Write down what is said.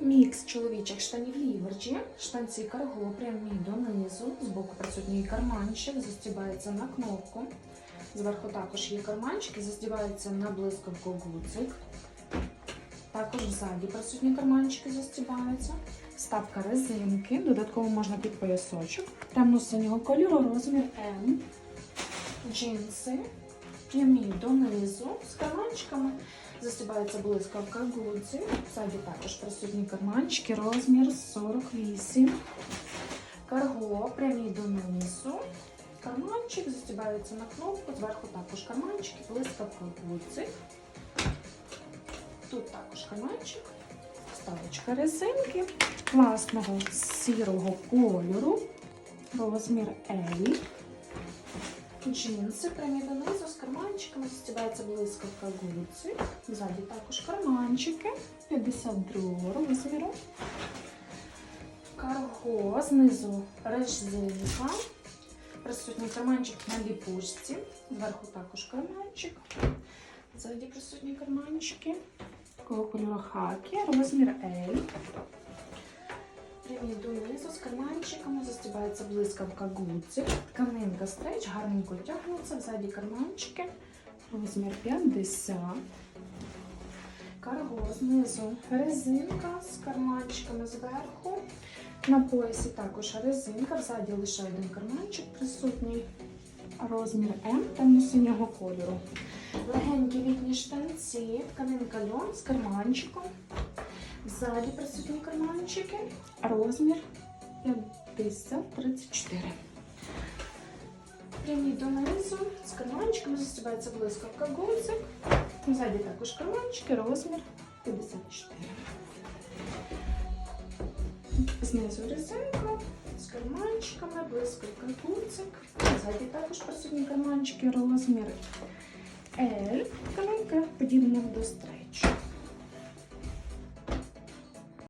Мікс чоловічих штанів ліверджі, штанці карго прямі донизу, збоку присутній карманчик, застібається на кнопку. Зверху також є карманчик і застібається на блискавку гудзик. Також ззаді присутні карманчики застібаються. Вставка резинки, додатково можна під поясочок. Темно-синього кольору, розмір М. Джинси, прямі донизу з карманчиками. Застібається блискавка гудзі. Ззаді також присутні карманчики, розмір 48. Карго, прямі донизу. Карманчик застібається на кнопку, зверху також карманчики, блискавка гудзик. Тут також карманчик, вставочка резинки, класного сірого кольору, розмір L. Джинси прямі донизу з карманчиками, застібається блискавка гудзик. Ззаді також карманчики 52 розміру. Карго, знизу резинка. Присутній карманчик на ліпучці. Зверху також карманчик. Ззаді присутні карманчики. Такого кольору хакі, розмір L. Прямі донизу з карманчиками застібається блискавка гудзик. Тканинка стрейч, гарненько тягнеться. Ззаді карманчики. Розмір 50. Карго знизу резинка з карманчиками зверху. На поясі також резинка, ззаді лише один карманчик присутній. Розмір М темно-синього кольору. Легенькі літні штанці, тканинка льон з карманчиком. Ззаді присутні карманчики. Розмір 50-34. Прямі донизу з карманчиками застібається блискавка гудзик. Ззаді також карманчики, розмір 54. Знизу резинка з карманчиками, блискавка гудзик. Ззаді також присутні карманчики, розмір L. Тканинка подібна до стрейчу.